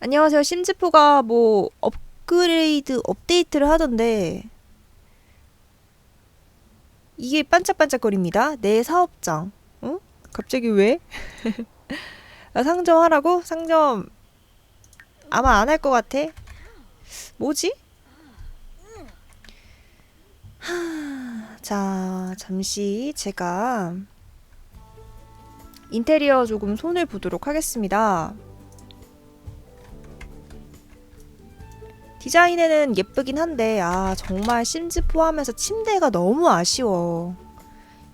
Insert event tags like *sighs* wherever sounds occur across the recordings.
안녕하세요. 심지포가 뭐 업그레이드 업데이트를 하던데 이게 반짝반짝거립니다. 내 사업장. 응? 갑자기 왜? *laughs* 나 상점하라고? 상점 아마 안 할 것 같아. 뭐지? 하, *sighs* 자, 잠시 제가 인테리어 조금 손을 보도록 하겠습니다. 디자인에는 예쁘긴 한데 아 정말 심즈 포함해서 침대가 너무 아쉬워.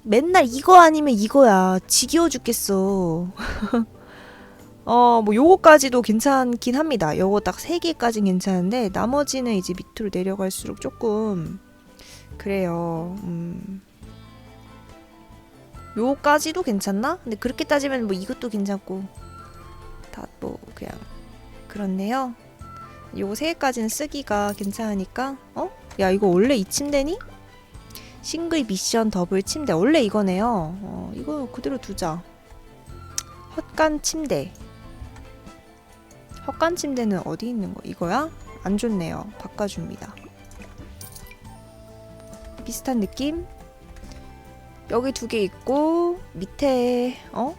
맨날 이거 아니면 이거야. 지겨워 죽겠어. *laughs* 어, 뭐 요거까지도 괜찮긴 합니다. 요거 딱 세 개까진 괜찮은데 나머지는 이제 밑으로 내려갈수록 조금 그래요. 음. 요거까지도 괜찮나? 근데 그렇게 따지면 뭐 이것도 괜찮고 다 뭐 그냥 그렇네요. 요거 세 개까지는 쓰기가 괜찮으니까 어? 야 이거 원래 이 침대니? 싱글 미션 더블 침대 원래 이거네요 어, 이거 그대로 두자 헛간 침대 헛간 침대는 어디 있는 거 이거야? 안 좋네요 바꿔줍니다 비슷한 느낌? 여기 두 개 있고 밑에 어?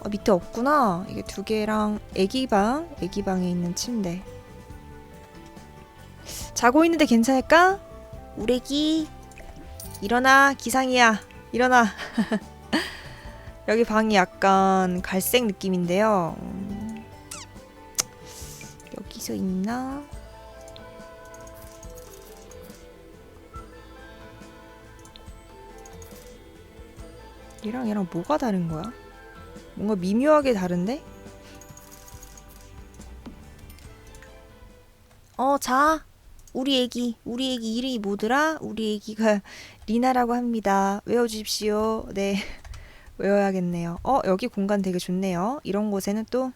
어, 밑에 없구나. 이게 두 개랑 애기방, 애기방에 있는 침대. 자고 있는데 괜찮을까? 우리 애기 일어나 기상이야 일어나 *laughs* 여기 방이 약간 갈색 느낌인데요 음, 여기서 있나? 얘랑 얘랑 뭐가 다른 거야? 뭔가 미묘하게 다른데? 어, 자. 우리 애기, 우리 애기 이름이 뭐더라? 우리 애기가 *laughs* 리나라고 합니다. 외워주십시오. 네. *laughs* 외워야겠네요. 어, 여기 공간 되게 좋네요. 이런 곳에는 또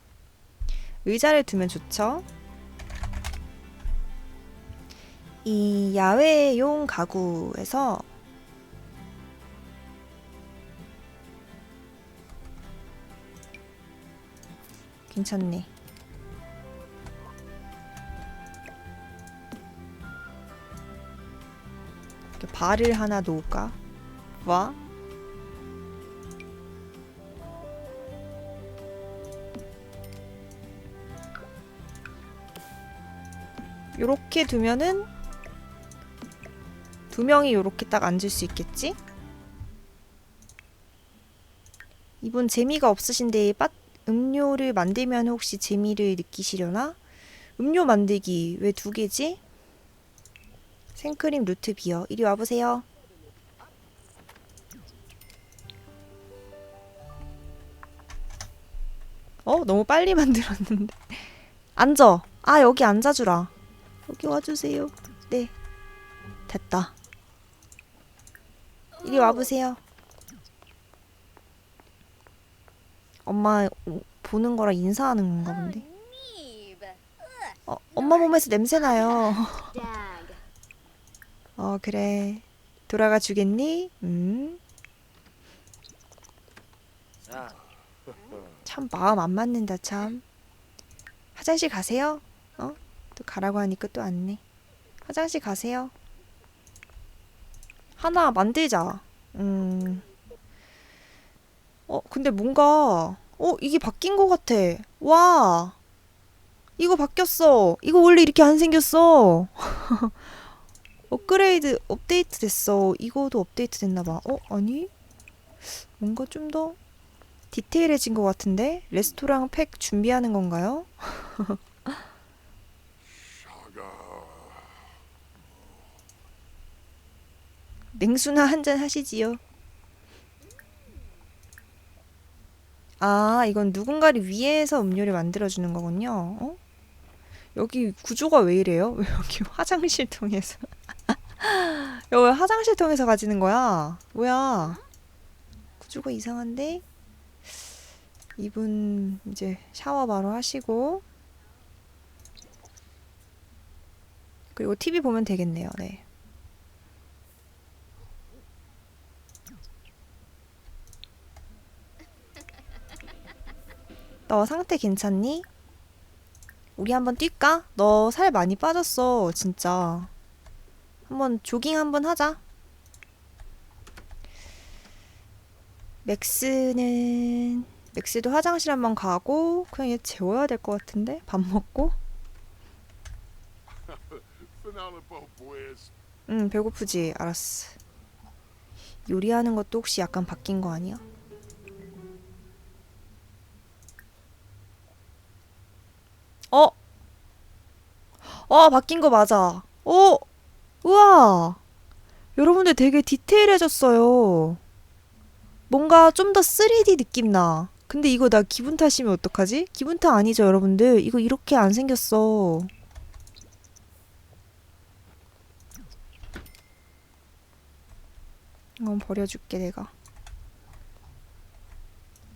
의자를 두면 좋죠. 이 야외용 가구에서 괜찮네. 발을 하나 놓을까? 와? 요렇게 두면은 두 명이 요렇게 딱 앉을 수 있겠지? 이분 재미가 없으신데 빠, 음료를 만들면 혹시 재미를 느끼시려나? 음료 만들기 왜 두 개지? 생크림 루트 비어 이리 와보세요. 어 너무 빨리 *laughs* 만들었는데 앉아. 아 여기 앉아주라. 여기 와주세요. 네 됐다. 이리 와보세요. 엄마 오- 보는 거랑 인사하는 건가 본데. 어, 엄마 몸에서 냄새 나요. 어, 그래. 돌아가 주겠니? 음. 참 마음 안 맞는다, 참. 화장실 가세요? 어? 또 가라고 하니까 또 안네. 화장실 가세요. 하나 만들자. 음. 어, 근데 뭔가, 어, 이게 바뀐 것 같아. 와. 이거 바뀌었어. 이거 원래 이렇게 안 생겼어. *laughs* 업그레이드 업데이트 됐어. 이거도 업데이트 됐나 봐. 어, 아니? 뭔가 좀 더 디테일해진 것 같은데? 레스토랑 팩 준비하는 건가요? *laughs* 냉수나 한잔 하시지요. 아, 이건 누군가를 위해서 음료를 만들어주는 거군요. 어? 여기 구조가 왜 이래요? 왜 *laughs* 여기 화장실 통해서? 여기 화장실 통해서 가지는 거야? 뭐야? 구조가 이상한데? 이분 이제 샤워 바로 하시고 그리고 TV 보면 되겠네요. 네. 너 상태 괜찮니? 우리 한번 뛸까? 너 살 많이 빠졌어, 진짜. 한번 조깅 한번 하자. 맥스는 맥스도 화장실 한번 가고 그냥 얘 재워야 될 것 같은데 밥 먹고. *laughs* 응 배고프지. 알았어. 요리하는 것도 혹시 약간 바뀐 거 아니야? 어? 어, 바뀐 거 맞아. 어? 우와. 여러분들 되게 디테일해졌어요. 뭔가 좀 더 3D 느낌 나. 근데 이거 나 기분 탓이면 어떡하지? 기분 탓 아니죠, 여러분들? 이거 이렇게 안 생겼어. 이건 버려줄게, 내가.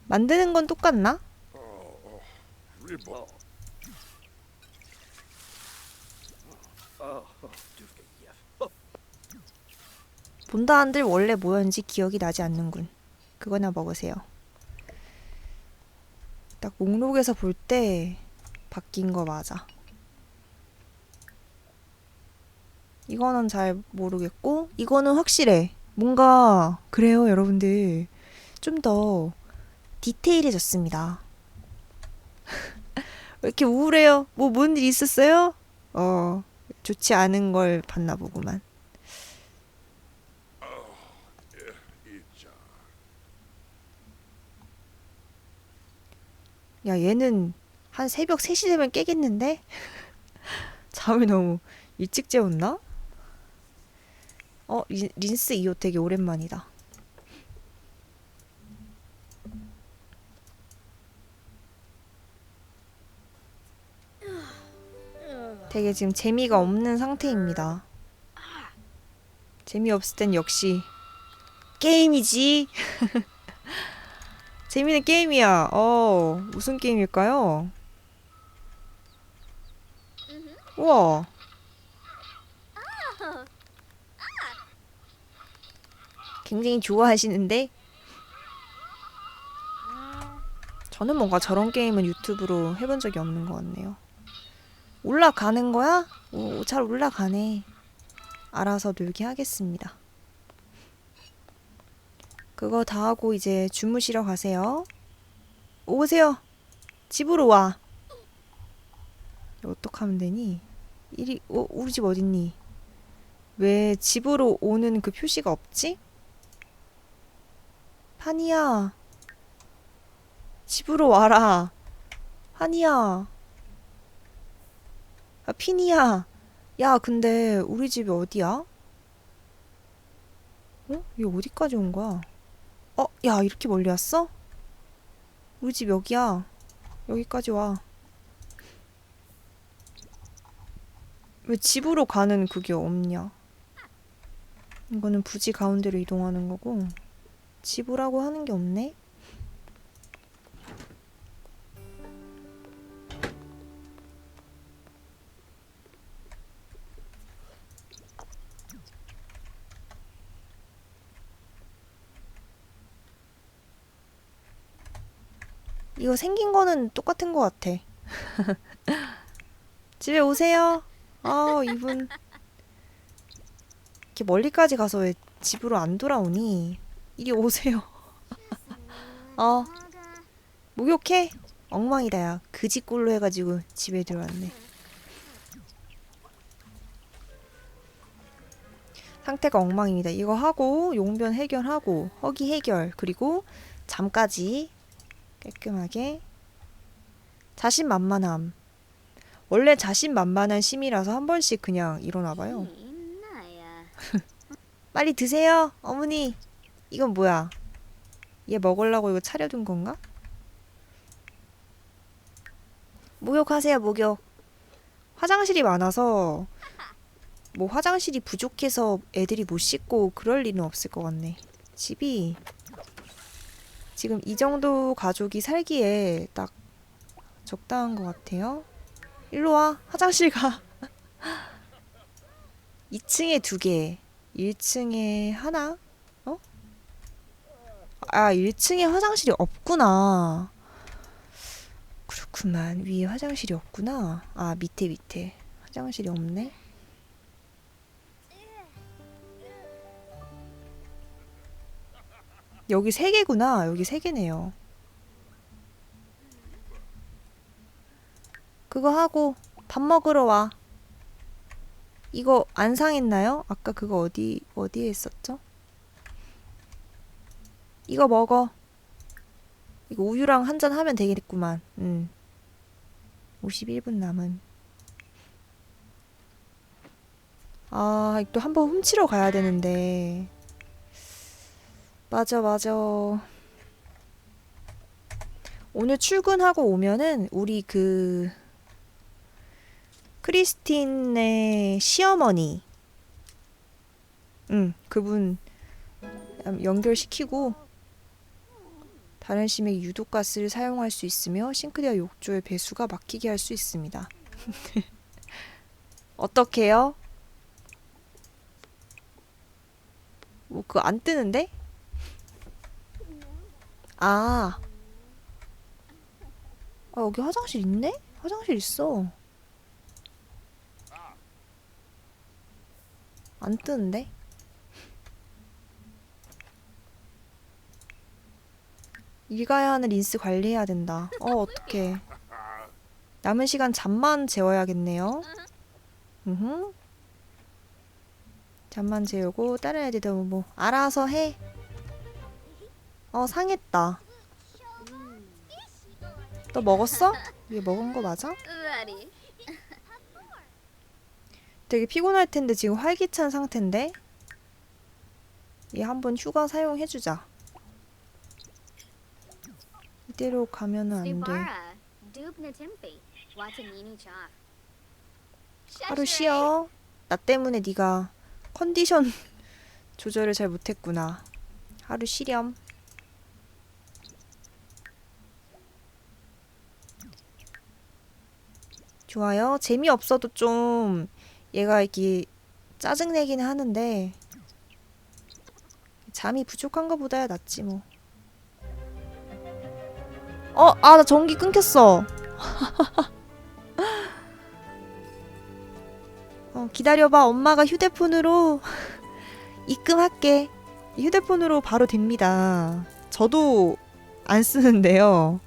만드는 건 똑같나? 본다 한들 원래 뭐였는지 기억이 나지 않는군. 그거나 먹으세요. 딱 목록에서 볼 때 바뀐 거 맞아. 이거는 잘 모르겠고 이거는 확실해. 뭔가 그래요, 여러분들. 좀 더 디테일해졌습니다. *laughs* 왜 이렇게 우울해요? 뭐 뭔 일 있었어요? 어, 좋지 않은 걸 봤나 보구만. 야, 얘는 한 새벽 3시 되면 깨겠는데? *laughs* 잠을 너무 일찍 재웠나? 어, 린, 린스 이옷 되게 오랜만이다. 되게 지금 재미가 없는 상태입니다. 재미없을 땐 역시 게임이지. *laughs* 재미있는 게임이야. 어, 무슨 게임일까요? 우와. 굉장히 좋아하시는데? 저는 뭔가 저런 게임은 유튜브로 해본 적이 없는 것 같네요. 올라가는 거야? 오, 잘 올라가네. 알아서 놀게 하겠습니다. 그거 다 하고 이제 주무시러 가세요. 오세요. 집으로 와. 어떡하면 되니? 이리, 어, 우리 집 어딨니? 왜 집으로 오는 그 표시가 없지? 한이야. 집으로 와라. 한이야. 아, 피니야. 야, 근데 우리 집이 어디야? 어? 얘 어디까지 온 거야? 어, 야, 이렇게 멀리 왔어? 우리 집 여기야. 여기까지 와. 왜 집으로 가는 그게 없냐? 이거는 부지 가운데로 이동하는 거고, 집으라고 하는 게 없네? 이거 생긴 거는 똑같은 것 같아. *laughs* 집에 오세요. 아, 이분. 이렇게 멀리까지 가서 왜 집으로 안 돌아오니? 이리 오세요. *laughs* 어, 목욕해? 엉망이다, 야. 그지 꼴로 해가지고 집에 들어왔네. 상태가 엉망입니다. 이거 하고, 용변 해결하고, 허기 해결, 그리고 잠까지 깔끔하게. 자신만만함. 원래 자신만만한 심이라서 한 번씩 그냥 일어나 봐요. 나야. *laughs* 빨리 드세요 어머니. 이건 뭐야? 얘 먹으려고 이거 차려둔 건가? 목욕하세요 목욕. 화장실이 많아서 뭐 화장실이 부족해서 애들이 못 씻고 그럴 일은 없을 것 같네. 집이 지금 이 정도 가족이 살기에 딱 적당한 것 같아요. 일로 와. 화장실 가. *laughs* 2층에 두 개. 1층에 하나? 어? 아, 1층에 화장실이 없구나. 그렇구만. 위에 화장실이 없구나. 아, 밑에 밑에. 화장실이 없네. 여기 세 개구나. 여기 세 개네요. 그거 하고 밥 먹으러 와. 이거 안 상했나요? 아까 그거 어디 어디에 있었죠? 이거 먹어. 이거 우유랑 한 잔 하면 되겠구만. 음. 51분 남은. 아, 또 한 번 훔치러 가야 되는데. 맞아, 맞아. 오늘 출근하고 오면은 우리 그 크리스틴의 시어머니. 응, 그분 연결시키고 다른 심의 유독가스를 사용할 수 있으며 싱크대와 욕조의 배수가 막히게 할 수 있습니다. *laughs* 어떻게요? 뭐 그거 안 뜨는데? 아. 아 여기 화장실 있네? 화장실 있어. 안 뜨는데? 읽어야 하는 린스 관리해야 된다. 어, 어떡해. 남은 시간 잠만 재워야겠네요. 으흠. 잠만 재우고 다른 애들도 뭐 알아서 해. 어, 상했다. 너 먹었어? 이게 먹은 거 맞아? Ready. 되게 피곤할 텐데 지금 활기찬 상태인데? 얘 한번 휴가 사용해주자. 이대로 가면은 안 돼. Sibara. Dub na timpi. Watanini cha. 하루 쉬어. 나 때문에 네가 컨디션 *laughs* 조절을 잘 못했구나. 하루 쉬렴. 좋아요. 재미없어도 좀 얘가 이렇게 짜증내긴 하는데 잠이 부족한 것보다야 낫지 뭐. 어, 아, 나 전기 끊겼어. *laughs* 어, 기다려봐. 엄마가 휴대폰으로 *laughs* 입금할게. 휴대폰으로 바로 됩니다. 저도 안 쓰는데요.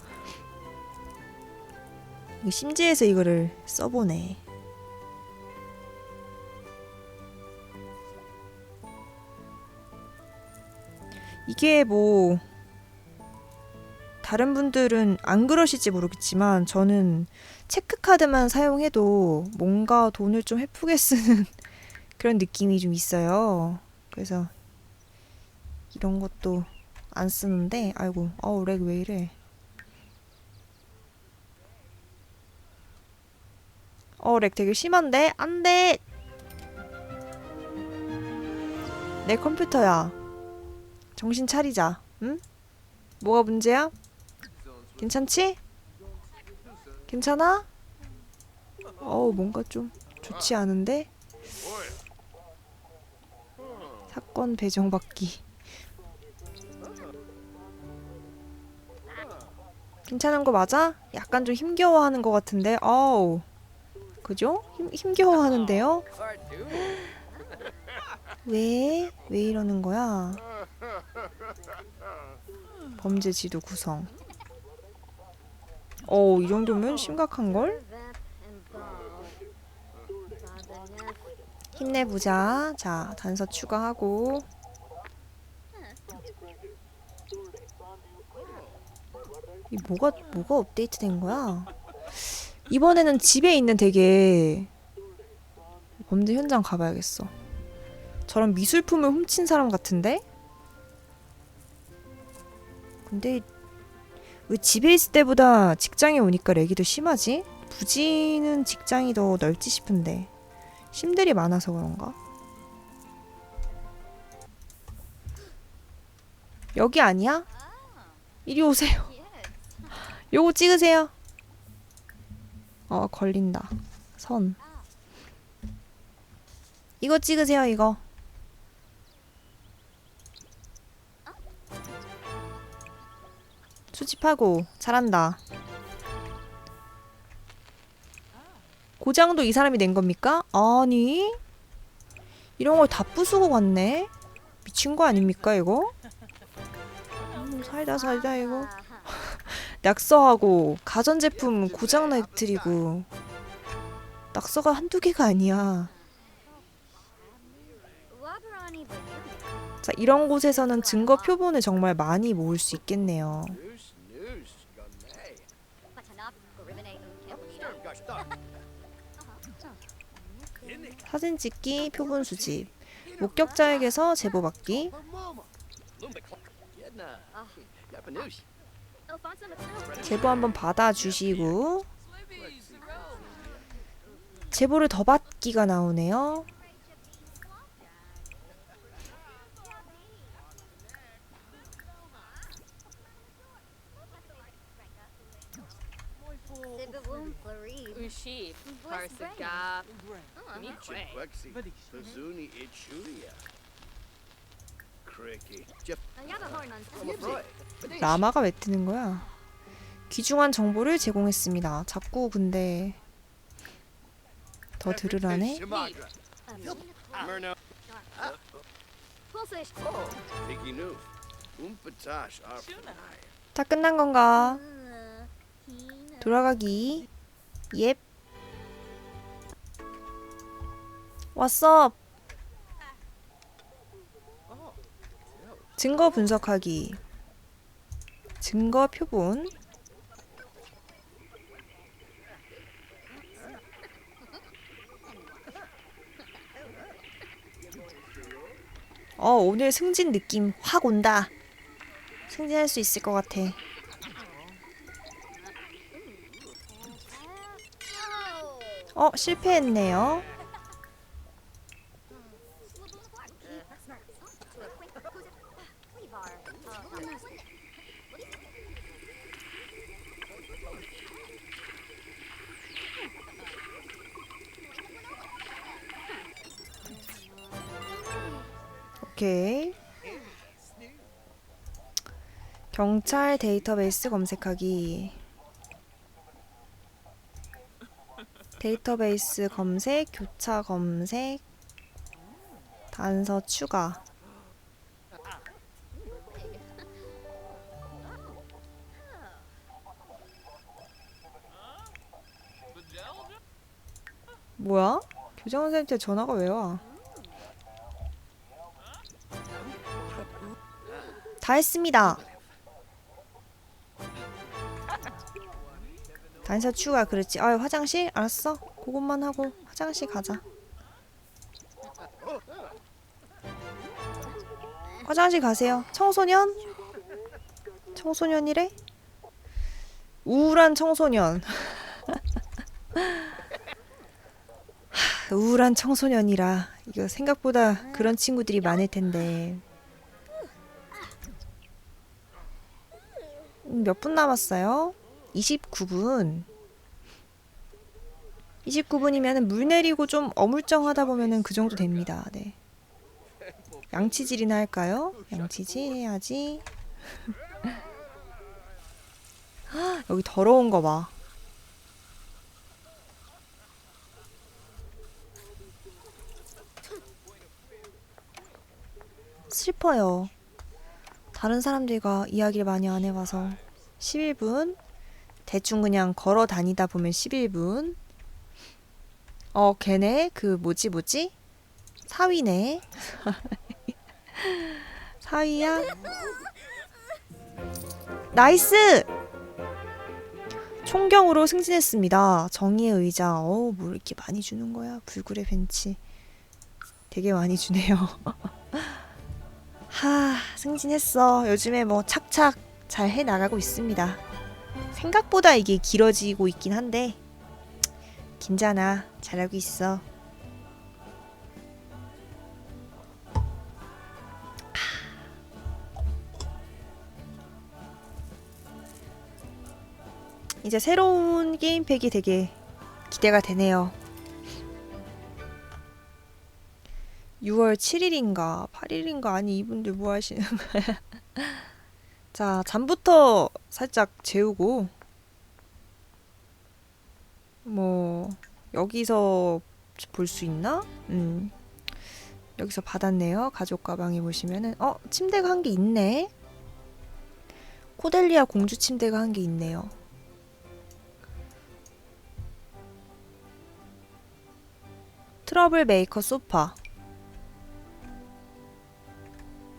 이거 심지에서 이거를 써보네. 이게 뭐 다른 분들은 안 그러실지 모르겠지만 저는 체크카드만 사용해도 뭔가 돈을 좀 헤프게 쓰는 *laughs* 그런 느낌이 좀 있어요. 그래서 이런 것도 안 쓰는데 아이고 어우 렉 왜 이래 어 렉 되게 심한데 안 돼 내 컴퓨터야 정신 차리자 응? 뭐가 문제야? 괜찮지? 괜찮아? 어우 뭔가 좀 좋지 않은데 사건 배정받기 괜찮은 거 맞아? 약간 좀 힘겨워하는 것 같은데 어우 그죠? 힘, 힘겨워 하는데요? 왜? 왜 이러는 거야? 범죄 지도 구성 어우 이 정도면 심각한걸? 힘내보자. 자, 단서 추가하고. 이 뭐가 뭐가 업데이트 된 거야? 이번에는 집에 있는 되게 범죄 현장 가봐야겠어. 저런 미술품을 훔친 사람 같은데? 근데 왜 집에 있을 때보다 직장에 오니까 렉이 더 심하지? 부지는 직장이 더 넓지 싶은데. 심들이 많아서 그런가? 여기 아니야? 이리 오세요. 요거 찍으세요. 어, 걸린다. 선. 이거 찍으세요, 이거. 수집하고 잘한다. 고장도 이 사람이 낸 겁니까? 아니 이런 걸 다 부수고 갔네 미친 거 아닙니까 이거? 음, 살다 살다 이거 낙서하고 가전제품 고장 나트리고. 낙서가 한두 개가 아니야. 자 이런 곳에서는 증거 표본을 정말 많이 모을 수 있겠네요. 사진 찍기 표본 수집 목격자에게서 제보 받기 제보 한번 받아주시고 제보를 더 받기가 나오네요. 라마가 왜 뜨는 거야? 귀중한 정보를 제공했습니다. 자꾸 근데 더 들으라네. Oh. 다 끝난 건가? Uh. 돌아가기. 옙. 왓썹. 증거 분석하기. 증거 표본. 어, 오늘 승진 느낌 확 온다. 승진할 수 있을 것 같아. 어, 실패했네요. 오케이. 경찰 데이터베이스 검색하기. 데이터베이스 검색, 교차 검색, 단서 추가. 뭐야? 교장 선생님한테 전화가 왜 와? 다 했습니다. 단서 추가 그랬지. 아 화장실 알았어. 그것만 하고 화장실 가자. 화장실 가세요. 청소년? 청소년이래? 우울한 청소년. *laughs* 하, 우울한 청소년이라 이거 생각보다 그런 친구들이 많을 텐데. 몇 분 남았어요? 29분. 29분이면 물 내리고 좀 어물쩡하다 보면은 그 정도 됩니다. 네. 양치질이나 할까요? 양치질 해야지. 헉, *laughs* 여기 더러운 거 봐. 슬퍼요. 다른 사람들과 이야기를 많이 안 해봐서. 11분? 대충 그냥 걸어 다니다 보면 11분. 어 걔네 그 뭐지 뭐지? 사위네. *laughs* 사위야? 나이스! 총경으로 승진했습니다. 정의의 의자. 어우 뭐 이렇게 많이 주는 거야? 불굴의 벤치. 되게 많이 주네요 *laughs* 하 승진했어. 요즘에 뭐 착착 잘 해 나가고 있습니다. 생각보다 이게 길어지고 있긴 한데 괜찮아 잘하고 있어. 이제 새로운 게임팩이 되게 기대가 되네요 6월 7일인가 8일인가 아니 이분들 뭐 하시는 거야 *laughs* 자, 잠부터 살짝 재우고 뭐 여기서 볼 수 있나? 음. 여기서 받았네요. 가족 가방에 보시면은 어 침대가 한 개 있네. 코델리아 공주 침대가 한 개 있네요. 트러블 메이커 소파.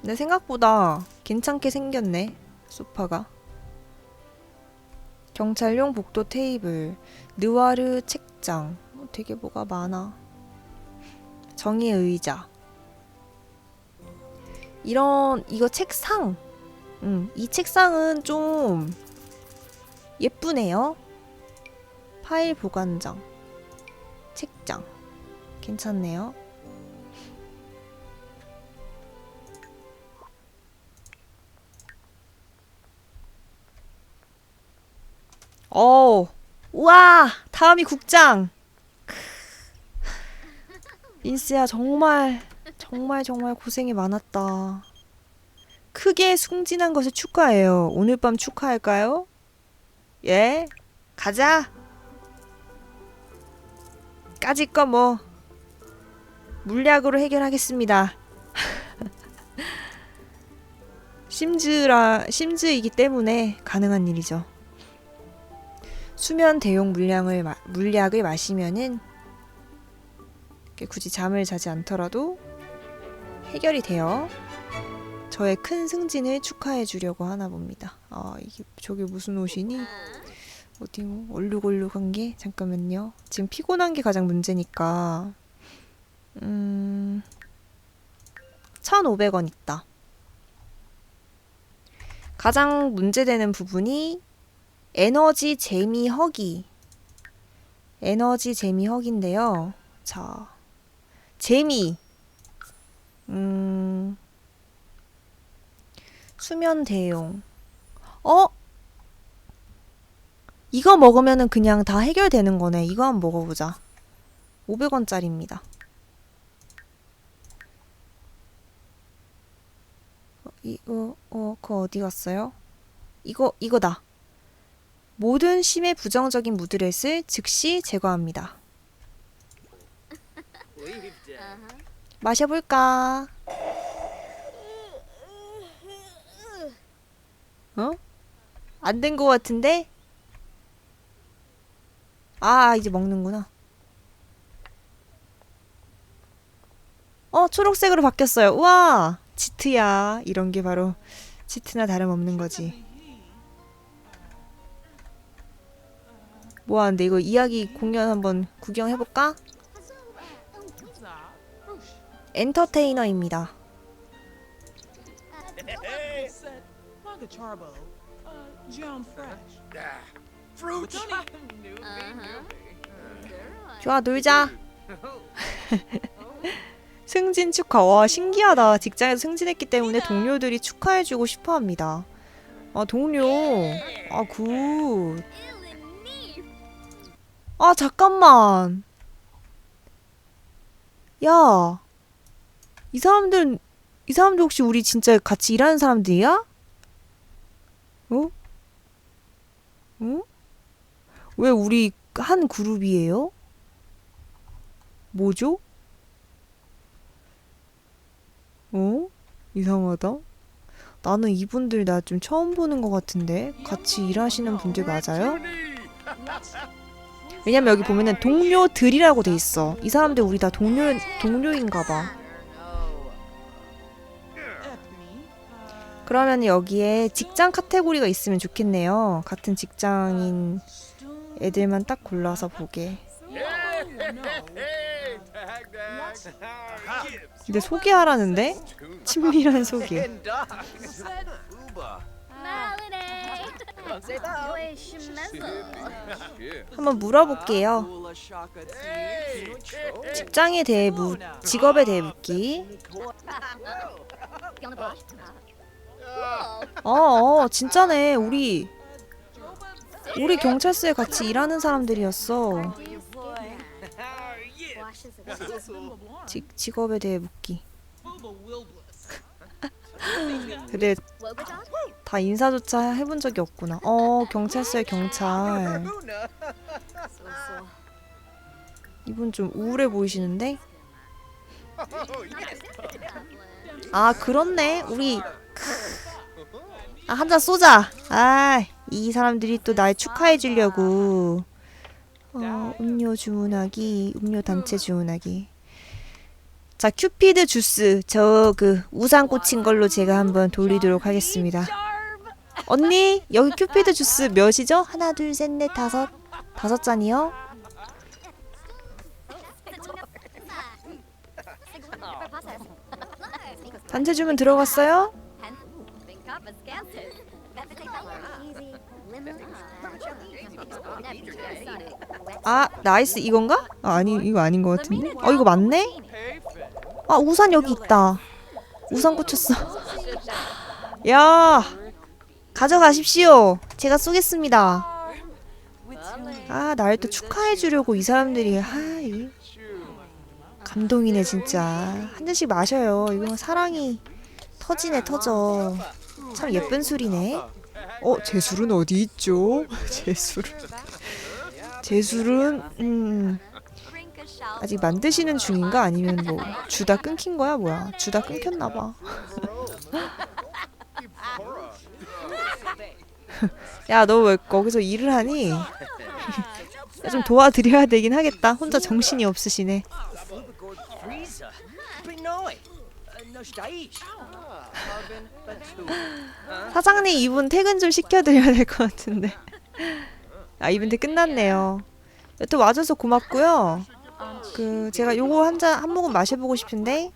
내 생각보다 괜찮게 생겼네. 소파가. 경찰용 복도 테이블, 느와르 책장. 어, 되게 뭐가 많아. 정의 의자. 이런 이거 책상. 음, 이 책상은 좀 예쁘네요. 파일 보관장. 책장. 괜찮네요. 어, 우와, 다음이 국장. 크. 인스야 정말 정말 정말 고생이 많았다. 크게 승진한 것을 축하해요. 오늘 밤 축하할까요? 예, 가자. 까짓 거뭐 물약으로 해결하겠습니다. *laughs* 심즈라 심즈이기 때문에 가능한 일이죠. 수면 대용 물량을 마, 물약을 마시면은 굳이 잠을 자지 않더라도 해결이 돼요. 저의 큰 승진을 축하해 주려고 하나 봅니다. 아 이게 저게 무슨 옷이니? 어디 뭐 얼룩얼룩한 게 잠깐만요. 지금 피곤한 게 가장 문제니까 음 1,500원 있다. 가장 문제되는 부분이 에너지 재미 허기. 에너지 재미 허기인데요. 자, 재미. 음, 수면 대용. 어? 이거 먹으면은 그냥 다 해결되는 거네. 이거 한번 먹어보자. 500원짜리입니다. 이거, 어, 그거 어디 갔어요? 이거, 이거다. 모든 심의 부정적인 무드렛을 즉시 제거합니다. *laughs* 마셔볼까? 어? 안된거 같은데? 아, 이제 먹는구나. 어, 초록색으로 바뀌었어요. 우와! 지트야. 이런 게 바로 지트나 다름없는 거지. 뭐 하는데 이거 이야기 공연 한번 구경해볼까? 엔터테이너입니다. 좋아, 놀자. *laughs* 승진 축하. 와, 신기하다. 직장에서 승진했기 때문에 동료들이 축하해주고 싶어 합니다. 아, 동료. 아, 굿. 아, 잠깐만. 야. 이 사람들은, 이 사람들 혹시 우리 진짜 같이 일하는 사람들이야? 어? 어? 왜 우리 한 그룹이에요? 뭐죠? 어? 이상하다. 나는 이분들 나 좀 처음 보는 것 같은데 같이 일하시는 분들 맞아요? *laughs* 왜냐면 여기 보면은 동료들이라고 돼 있어. 이 사람들 우리 다 동료 동료인가 봐. 그러면 여기에 직장 카테고리가 있으면 좋겠네요. 같은 직장인. 애들만 딱 골라서 보게. 근데 소개하라는데? 친밀한 소개. 한번 물어볼게요. 직장에 대해 무 직업에 대해 묻기. 어, 어, 진짜네. 우리 우리 경찰서에 같이 일하는 사람들이었어. 직 직업에 대해 묻기. Wobadog? 다 인사조차 해본 적이 없구나. 어, 경찰서의 경찰. 이분 좀 우울해 보이시는데? 아 그렇네 우리 아 한 잔 쏘자 아이 사람들이 또 날 축하해 주려고 어 음료 주문하기 음료 단체 주문하기 자 큐피드 주스 저 그 우산 꽂힌 걸로 제가 한번 돌리도록 하겠습니다 언니 여기 큐피드 주스 몇이죠? 하나 둘 셋 넷 다섯 다섯 잔이요? 단체 주문 들어갔어요? 아 나이스 이건가? 아, 아니 이거 아닌 것 같은데 어 이거 맞네? 아 우산 여기 있다. 우산 꽂혔어. *laughs* 야 가져가십시오. 제가 쏘겠습니다. 아 날 또 축하해 주려고 이 사람들이 아이. 감동이네 진짜. 한 잔씩 마셔요. 이거 사랑이 터지네 터져. 참 예쁜 술이네. 어 제 술은 어디 있죠? *laughs* 제 술은. 제 술은 음 아직 만드시는 중인가 아니면 뭐 주다 끊긴 거야 뭐야 주다 끊겼나 봐. *laughs* 야 너 왜 거기서 일을 하니? 야, *laughs* 좀 도와드려야 되긴 하겠다. 혼자 정신이 없으시네. *laughs* 사장님 이분 퇴근 좀 시켜드려야 될 것 같은데. 아 이벤트 끝났네요. 여튼 와줘서 고맙고요. 그 제가 요거 한 잔 한 모금 마셔보고 싶은데.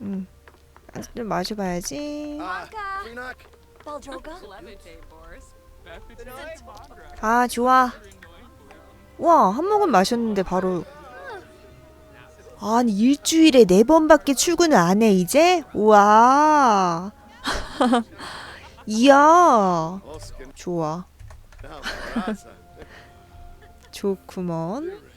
음. 좀 마셔봐야지. 아 좋아. 와한 모금 마셨는데 바로. 아니 일주일에 네 번밖에 출근을 안 해 이제? 우와. *laughs* 이야. 좋아. 좋구먼.